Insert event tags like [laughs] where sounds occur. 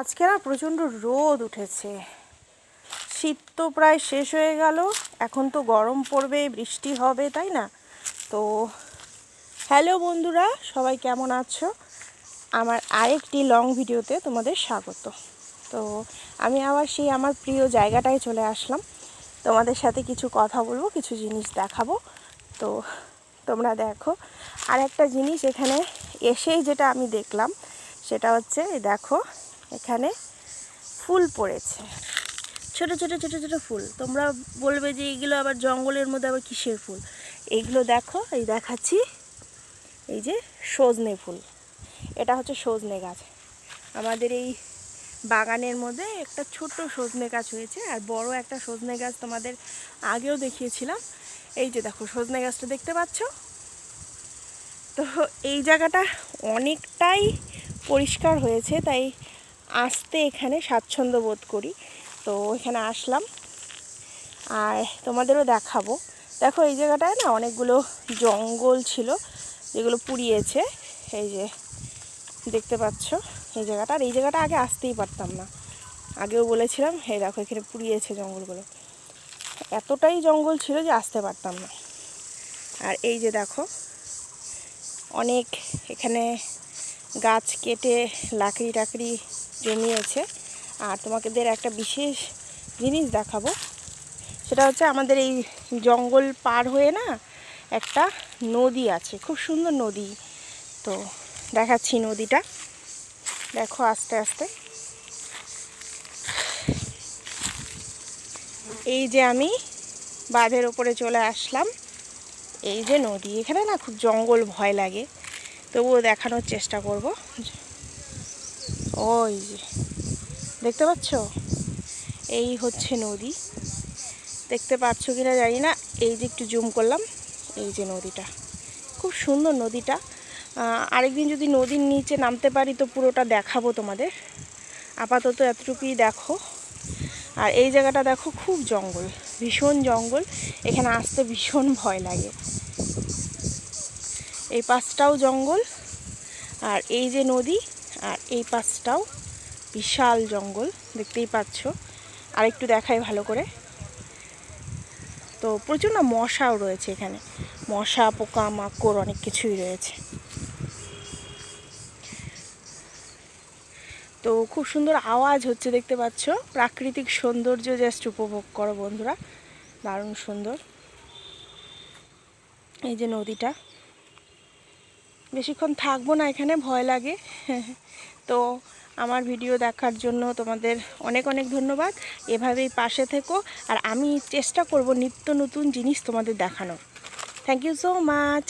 আজকে না প্রচণ্ড রোদ উঠেছে। শীত তো প্রায় শেষ হয়ে গেল, এখন তো গরম পড়বে বৃষ্টি হবে, তাই না? তো হ্যালো বন্ধুরা, সবাই কেমন আছো? আমার আরেকটি লং ভিডিওতে তোমাদের স্বাগত। তো আমি আবার সেই আমার প্রিয় জায়গাটায় চলে আসলাম। তোমাদের সাথে কিছু কথা বলব, কিছু জিনিস দেখাবো। তো তোমরা দেখো আর একটা জিনিস এখানে এসেই যেটা আমি দেখলাম, সেটা হচ্ছে দেখো এখানে ফুল পড়েছে। ছোট ছোট ছোট ছোট ফুল। তোমরা বলবে যে এইগুলো আবার জঙ্গলের মধ্যে আবার কিসের ফুল? এইগুলো দেখো, এই দেখাচ্ছি। এই যে সজনে ফুল। এটা হচ্ছে সজনে গাছ। আমাদের এই বাগানের মধ্যে একটা ছোট সজনে গাছ হয়েছে, আর বড় একটা সজনে গাছ তোমাদের আগেও দেখিয়েছিলাম। এই যে দেখো, সজনে গাছটা দেখতে পাচ্ছ? তো এই জায়গাটা অনেকটাই পরিষ্কার হয়েছে, তাই আসতে এখানে স্বাচ্ছন্দ্য বোধ করি। তো এখানে আসলাম। আর তোমাদেরও দেখাবো। দেখো এই জায়গাটায় না অনেকগুলো জঙ্গল ছিল, যেগুলো পুড়িয়েছে। এই যে দেখতে পাচ্ছ এই জায়গাটা। আর এই জায়গাটা আগে আসতেই পারতাম না। আগেও বলেছিলাম এই দেখো এখানে পুড়িয়েছে জঙ্গলগুলো। এতটাই জঙ্গল ছিল যে আসতে পারতাম না। আর এই যে দেখো, অনেক এখানে গাছ কেটে লাকড়ি টাকড়ি জমিয়েছে। আর তোমাদের একটা বিশেষ জিনিস দেখাবো। সেটা হচ্ছে আমাদের এই জঙ্গল পার হয়ে না একটা নদী আছে। খুব সুন্দর নদী। তো দেখাচ্ছি নদীটা। দেখো আস্তে আস্তে। এই যে আমি বাঁধের ওপরে চলে আসলাম। এই যে নদী। এখানে না খুব জঙ্গল ভয় লাগে। তবুও দেখানোর চেষ্টা করব। ওই যে, দেখতে পাচ্ছ? এই হচ্ছে নদী। দেখতে পাচ্ছ কিনা জানি না, এই যে একটু জুম করলাম, এই যে নদীটা। খুব সুন্দর নদীটা। আরেকদিন যদি নদীর নিচে নামতে পারি তো পুরোটা দেখাবো তোমাদের। আপাতত এতটুকুই দেখো। আর এই জায়গাটা দেখো, খুব জঙ্গল, ভীষণ জঙ্গল। এখানে আসতে ভীষণ ভয় লাগে। এই পাশটাও জঙ্গল, আর এই যে নদী, আর এই পাশটাও বিশাল জঙ্গল, দেখতেই পাচ্ছ। আর একটু দেখাই ভালো করে। তো প্রচুর না মশাও রয়েছে এখানে। মশা পোকা মাকড় অনেক কিছুই রয়েছে। তো খুব সুন্দর আওয়াজ হচ্ছে, দেখতে পাচ্ছ। প্রাকৃতিক সৌন্দর্য জাস্ট উপভোগ করো বন্ধুরা। দারুণ সুন্দর। এই যে নদীটা। বেশিক্ষণ থাকব না এখানে, ভয় লাগে। [laughs] তো আমার ভিডিও দেখার জন্য তোমাদের অনেক অনেক ধন্যবাদ। এভাবেই পাশে থেকো। আর আমি চেষ্টা করব নিত্য নতুন জিনিস তোমাদের দেখানোর। Thank you so much